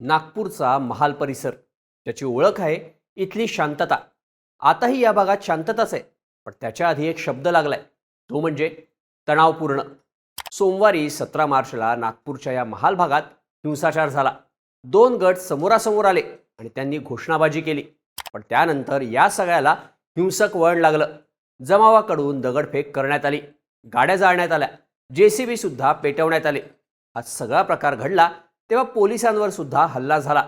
नागपूरचा महाल परिसर. त्याची ओळख आहे इथली शांतता. आताही या भागात शांतताच आहे पण त्याच्या आधी एक शब्द लागलाय. तो म्हणजे तणावपूर्ण. सोमवारी सतरा मार्चला नागपूरच्या या महाल भागात हिंसाचार झाला. दोन गट समोरासमोर आले आणि त्यांनी घोषणाबाजी केली. पण त्यानंतर या सगळ्याला हिंसक वळण लागलं. जमावाकडून दगडफेक करण्यात आली. गाड्या जाळण्यात आल्या. जेसीबी सुद्धा पेटवण्यात आले. हा सगळा प्रकार घडला तेव्हा पोलिसांवर सुद्धा हल्ला झाला.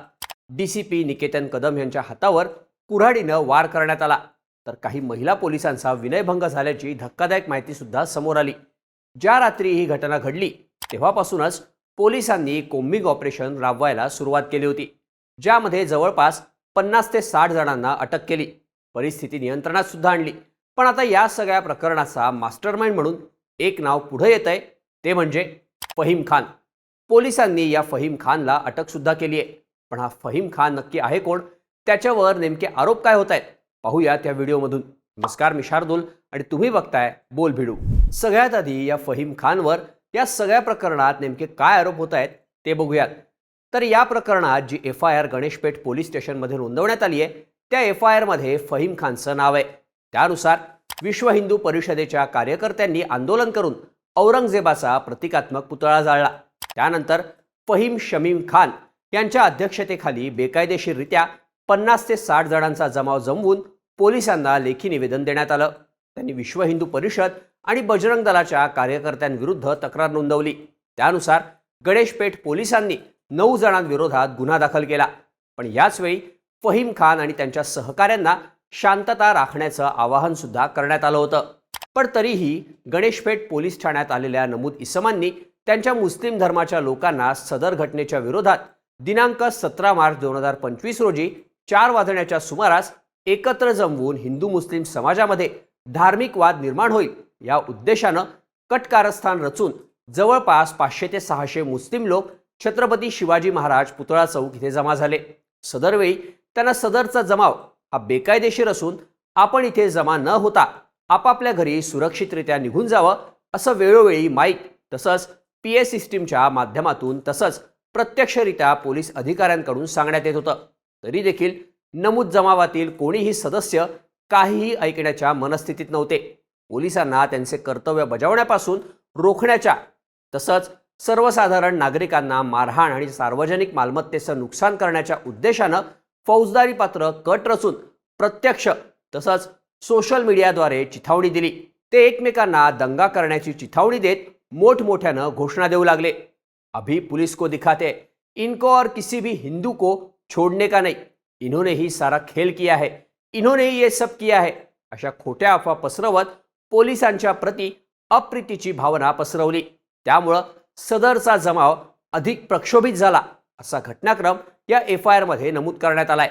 D C P Niketan Kadam यांच्या हातावर कुऱ्हाडीनं वार करण्यात आला. तर काही महिला पोलिसांचा विनयभंग झाल्याची धक्कादायक माहिती सुद्धा समोर आली. ज्या रात्री ही घटना घडली तेव्हापासूनच पोलिसांनी कोम्बिंग ऑपरेशन राबवायला सुरुवात केली होती ज्यामध्ये जवळपास पन्नास ते साठ जणांना अटक केली. परिस्थिती नियंत्रणात सुद्धा आणली. पण आता या सगळ्या प्रकरणाचा मास्टरमाइंड म्हणून एक नाव पुढे येत आहे ते म्हणजे फहीम खान. पोलिसांनी या फहीम खानला अटकसुद्धा केली आहे. पण हा फहीम खान नक्की आहे कोण? त्याच्यावर नेमके आरोप काय होत आहेत? पाहूया त्या व्हिडिओमधून. नमस्कार मी शार्दुल आणि तुम्ही बघताय बोल भिडू. सगळ्यात आधी या फहीम खानवर या सगळ्या प्रकरणात नेमके काय आरोप होत आहेत ते बघूयात. तर या प्रकरणात जी F I R Ganeshpeth police स्टेशनमध्ये नोंदवण्यात आली आहे त्या एफ आय आरमध्ये फहीम खानचं नाव आहे. त्यानुसार विश्व हिंदू परिषदेच्या कार्यकर्त्यांनी आंदोलन करून औरंगजेबाचा प्रतिकात्मक पुतळा जाळला. त्यानंतर फहीम शमीम खान यांच्या अध्यक्षतेखाली बेकायदेशीररित्या पन्नास ते साठ जणांचा जमाव जमवून पोलिसांना लेखी निवेदन देण्यात आलं. त्यांनी विश्व हिंदू परिषद आणि बजरंग दलाच्या कार्यकर्त्यांविरुद्ध तक्रार नोंदवली. त्यानुसार गणेशपेठ पोलिसांनी नऊ जणांविरोधात गुन्हा दाखल केला. पण याचवेळी फहीम खान आणि त्यांच्या सहकाऱ्यांना शांतता राखण्याचं आवाहन सुद्धा करण्यात आलं होतं. पण तरीही गणेशपेठ पोलीस ठाण्यात आलेल्या नमूद इसमांनी त्यांच्या मुस्लिम धर्माच्या लोकांना सदर घटनेच्या विरोधात दिनांक सतरा मार्च दोन हजार पंचवीस रोजी चार वाजण्याच्या सुमारास एकत्र जमवून हिंदू मुस्लिम समाजामध्ये धार्मिक वाद निर्माण होईल या उद्देशानं कटकारस्थान रचून जवळपास पाचशे ते सहाशे मुस्लिम लोक छत्रपती शिवाजी महाराज पुतळा चौक इथे जमा झाले. सदरवेळी त्यांना सदरचा जमाव हा बेकायदेशीर असून आपण इथे जमा न होता आपापल्या घरी सुरक्षितरित्या निघून जावं असं वेळोवेळी माईक तसंच पी ए सिस्टीमच्या माध्यमातून तसंच प्रत्यक्षरित्या पोलीस अधिकाऱ्यांकडून सांगण्यात येत होतं. तरी देखील नमूद जमावातील कोणीही सदस्य काहीही ऐकण्याच्या मनस्थितीत नव्हते. पोलिसांना त्यांचे कर्तव्य बजावण्यापासून रोखण्याच्या तसंच सर्वसाधारण नागरिकांना मारहाण आणि सार्वजनिक मालमत्तेचं नुकसान करण्याच्या उद्देशानं फौजदारी पात्र कट रचून प्रत्यक्ष तसंच सोशल मीडियाद्वारे चिथावणी दिली. ते एकमेकांना दंगा करण्याची चिथावणी देत मोठमोठ्यानं घोषणा देऊ लागले. अभी पुलिस को दिखाते. इनको और किसी भी हिंदू को छोड़ने का नहीं. इन्होंने ही सारा खेल किया है. इन्होंने ही ये सब किया है. अशा खोट्या अफवा पसरवत पोलिसांच्या प्रती अप्रितीची भावना पसरवली. त्यामुळं सदरचा जमाव अधिक प्रक्षोभित झाला असा घटनाक्रम या एफ आय आरमध्ये नमूद करण्यात आलाय.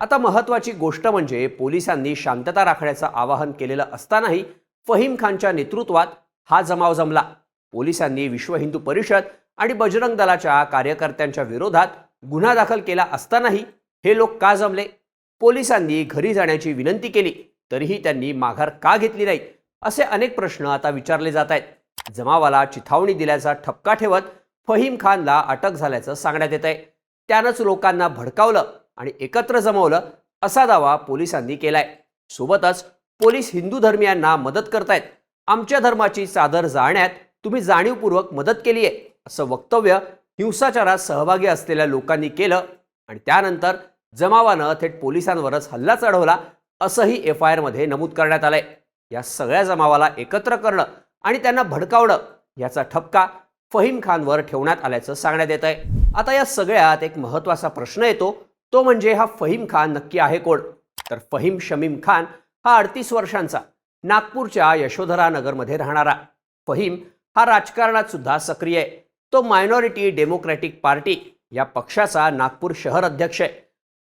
आता महत्त्वाची गोष्ट म्हणजे पोलिसांनी शांतता राखण्याचं आवाहन केलेलं असतानाही फहीम खानच्या नेतृत्वात हा जमाव जमला. पोलिसांनी विश्व हिंदू परिषद आणि बजरंग दलाच्या कार्यकर्त्यांच्या विरोधात गुन्हा दाखल केला असतानाही हे लोक का जमले? पोलिसांनी घरी जाण्याची विनंती केली तरीही त्यांनी माघार का घेतली नाही? असे अनेक प्रश्न आता विचारले जात आहेत. जमावाला चिथावणी दिल्याचा ठपका ठेवत फहीम खानला अटक झाल्याचं सांगण्यात येत आहे त्यानंच लोकांना भडकावलं आणि एकत्र जमवलं असा दावा पोलिसांनी केलाय. सोबतच पोलीस हिंदू धर्मियांना मदत करतायत. आमच्या धर्माची चादर जाळण्यात तुम्ही जाणीवपूर्वक मदत केली आहे असं वक्तव्य हिंसाचारात सहभागी असलेल्या लोकांनी केलं आणि त्यानंतर जमावानं थेट पोलिसांवरच हल्ला चढवला असंही एफ आय आरमध्ये नमूद करण्यात आलंय. या सगळ्या जमावाला एकत्र करणं आणि त्यांना भडकावणं याचा ठपका फहीम खानवर ठेवण्यात आल्याचं सांगण्यात येत आहे आता या सगळ्यात एक महत्त्वाचा प्रश्न येतो तो म्हणजे हा फहीम खान नक्की आहे कोण? तर फहीम शमीम खान हा अडतीस वर्षांचा नागपूरच्या यशोधरा नगरमध्ये राहणारा. फहीम हा राजकारणात सुद्धा सक्रिय आहे. तो मायनॉरिटी डेमोक्रॅटिक पार्टी या पक्षाचा नागपूर शहर अध्यक्ष आहे.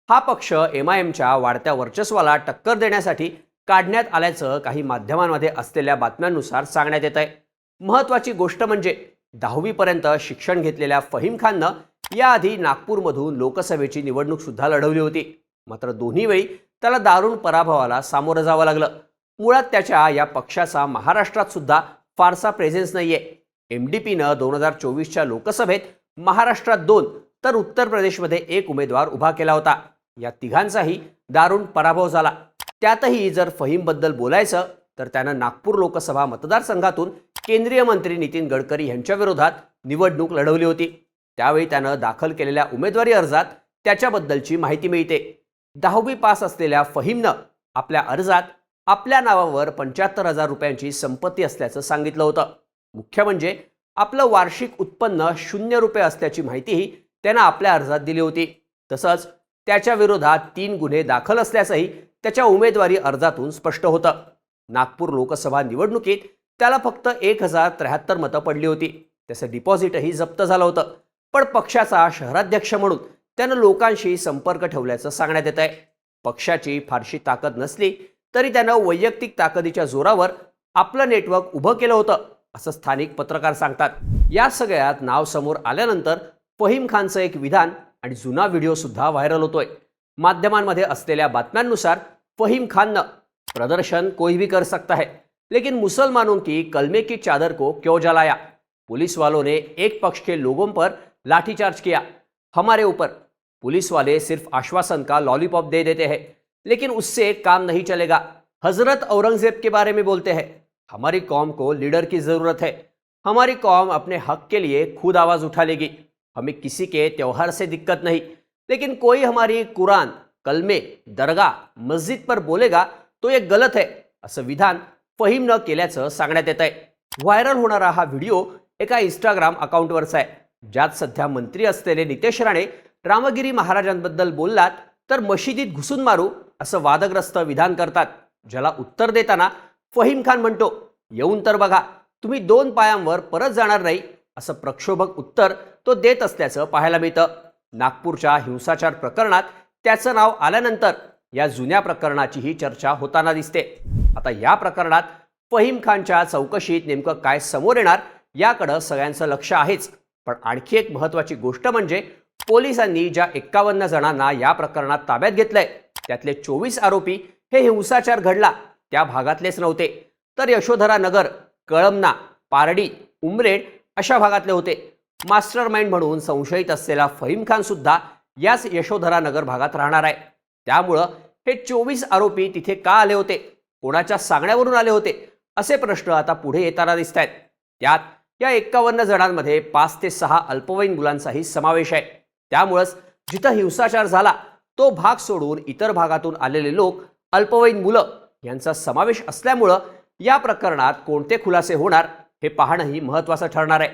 हा पक्ष एम आय एमच्या वाढत्या वर्चस्वाला टक्कर देण्यासाठी काढण्यात आल्याचं काही माध्यमांमध्ये असलेल्या बातम्यांनुसार सांगण्यात येत आहे महत्त्वाची गोष्ट म्हणजे दहावीपर्यंत शिक्षण घेतलेल्या फहीम खाननं याआधी नागपूरमधून लोकसभेची निवडणूक सुद्धा लढवली होती. मात्र दोन्ही वेळी त्याला दारुण पराभवाला सामोरं जावं लागलं. मुळात त्याच्या या पक्षाचा महाराष्ट्रात सुद्धा फारसा प्रेझेन्स आहे एम डी पीनं दोन हजार चोवीसच्या लोकसभेत महाराष्ट्रात दोन तर उत्तर प्रदेशमध्ये एक उमेदवार उभा केला होता. या तिघांचाही दारुण पराभव झाला. त्यातही जर फहीमबद्दल बोलायचं तर त्यानं नागपूर लोकसभा मतदारसंघातून केंद्रीय मंत्री नितीन गडकरी यांच्या विरोधात निवडणूक लढवली होती. त्यावेळी त्यानं दाखल केलेल्या उमेदवारी अर्जात त्याच्याबद्दलची माहिती मिळते. दहावी पास असलेल्या फहीमनं आपल्या अर्जात आपल्या नावावर पंच्याहत्तर हजार रुपयांची संपत्ती असल्याचं सांगितलं होतं. मुख्य म्हणजे आपलं वार्षिक उत्पन्न शून्य रुपये असल्याची माहितीही त्यानं आपल्या अर्जात दिली होती. तसंच त्याच्या विरोधात तीन गुन्हे दाखल असल्याचंही त्याच्या उमेदवारी अर्जातून स्पष्ट होतं. नागपूर लोकसभा निवडणुकीत त्याला फक्त एक हजार त्र्याहत्तर मतं पडली होती. त्याचं डिपॉझिटही जप्त झालं होतं. पण पक्षाचा शहराध्यक्ष म्हणून त्यानं लोकांशी संपर्क ठेवल्याचं सांगण्यात येत आहे पक्षाची फारशी ताकद नसली तरी त्यानं वैयक्तिक ताकदीच्या जोरावर आपलं नेटवर्क उभं केलं होतं असं स्थानिक पत्रकार सांगतात. या सगळ्यात नाव समोर आल्यानंतर फहीम खानचं एक विधान आणि जुना व्हिडिओ सुद्धा व्हायरल होतोय. माध्यमांमध्ये असलेल्या बातम्यांनुसार फहीम खाननं प्रदर्शन कोई भी कर सकता है लेकिन मुसलमानों की कलमे की चादर को क्यों जलाया? पुलिस वालों ने एक पक्ष के लोगों पर लाठीचार्ज किया। हमारे ऊपर पुलिस वाले सिर्फ आश्वासन का लॉलीपॉप दे देते हैं। लेकिन उससे काम नहीं चलेगा। हजरत औरंगजेब के बारे में बोलते हैं हमारी कौम को लीडर की ज़रूरत है। हमारी कौम अपने हक के लिए खुद आवाज़ उठा लेगी। हमें किसी के त्यौहार से दिक्कत नहीं। लेकिन कोई हमारी कुरान कलमे दरगाह मस्जिद पर बोलेगा तो ये गलत है। असं विधान फहीम न केल्याचं सांगण्यात येत आहे. व्हायरल होणारा हा व्हिडिओ एका इंस्टाग्राम अकाउंटवरचा आहे ज्यात सध्या मंत्री असलेले नितेश राणे रामगिरी महाराजांबद्दल बोललात तर मशिदीत घुसून मारू असं वादग्रस्त विधान करतात ज्याला उत्तर देताना फहीम खान म्हणतो येऊन तर बघा तुम्ही दोन पायांवर परत जाणार नाही असं प्रक्षोभक उत्तर तो देत असल्याचं पाहायला मिळतं. नागपूरच्या हिंसाचार प्रकरणात त्याचं नाव आल्यानंतर या जुन्या प्रकरणाचीही चर्चा होताना दिसते. आता या प्रकरणात फहीम खानच्या चौकशीत नेमकं काय समोर येणार याकडं सगळ्यांचं लक्ष आहेच. पण आणखी एक महत्त्वाची गोष्ट म्हणजे पोलिसांनी ज्या एक्कावन्न जणांना या प्रकरणात ताब्यात घेतलंय त्यातले चोवीस आरोपी हे हिंसाचार घडला. त्या भागातलेच नव्हते. तर यशोधरा नगर कळमना पारडी उमरेड अशा भागातले होते. मास्टर माइंड म्हणून संशयित असलेला फहीम खान सुद्धा याच यशोधरा नगर भागात राहणार आहे. त्यामुळं हे चोवीस आरोपी तिथे का आले होते? कोणाच्या सांगण्यावरून आले होते? असे प्रश्न आता पुढे येताना दिसत आहेत त्यात या एक्कावन्न जणांमध्ये पाच ते सहा अल्पवयीन मुलांचाही समावेश आहे. त्यामुळंच जिथं हिंसाचार झाला तो भाग सोडून इतर भागातून आलेले लोक अल्पवयीन मुलं यांचा समावेश असल्यामुळं या प्रकरणात कोणते खुलासे होणार हे पाहणंही महत्त्वाचं ठरणार आहे.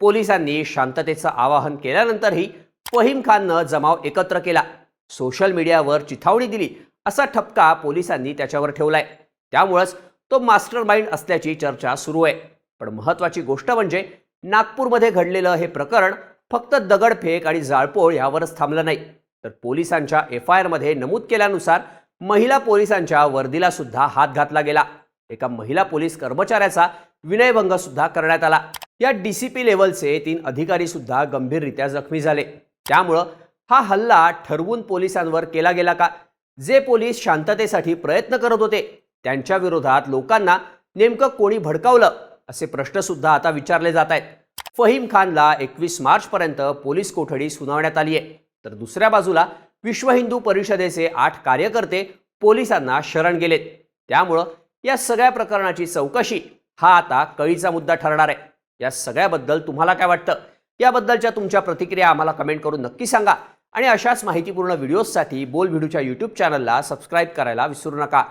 पोलिसांनी शांततेचं आवाहन केल्यानंतरही फहीम खाननं जमाव एकत्र केला. सोशल मीडियावर चिथावणी दिली असा ठपका पोलिसांनी त्याच्यावर ठेवलाय. त्यामुळंच तो मास्टर माइंड असल्याची चर्चा सुरू आहे. पण महत्त्वाची गोष्ट म्हणजे नागपूरमध्ये घडलेलं हे प्रकरण फक्त दगडफेक आणि जाळपोळ यावरच थांबलं नाही. तर पोलिसांच्या एफ आय आरमध्ये नमूद केल्यानुसार महिला पोलिसांच्या वर्दीला सुद्धा हात घातला गेला. एका महिला पोलीस कर्मचाऱ्याचा विनयभंग सुद्धा करण्यात आला. या डी सी पी लेवलचे तीन अधिकारी सुद्धा गंभीररित्या जखमी झाले. त्यामुळं हा हल्ला ठरवून पोलिसांवर केला गेला का? जे पोलीस शांततेसाठी प्रयत्न करत होते त्यांच्या विरोधात लोकांना नेमकं कोणी भडकावलं असे प्रश्न सुद्धा आता विचारले जात आहेत. फहीम खानला एकवीस मार्चपर्यंत पोलीस कोठडी सुनावण्यात आली आहे तर दुसऱ्या बाजूला विश्व हिंदू परिषदेचे आठ कार्यकर्ते पोलिसांना शरण गेलेत. त्यामुळं या सगळ्या प्रकरणाची चौकशी हा आता कळीचा मुद्दा ठरणार आहे. या सगळ्याबद्दल तुम्हाला काय वाटतं? याबद्दलच्या तुमच्या प्रतिक्रिया आम्हाला कमेंट करून नक्की सांगा. आणि अशाच माहितीपूर्ण व्हिडिओजसाठी बोल व्हिडिओच्या यूट्यूब चॅनलला सबस्क्राईब करायला विसरू नका.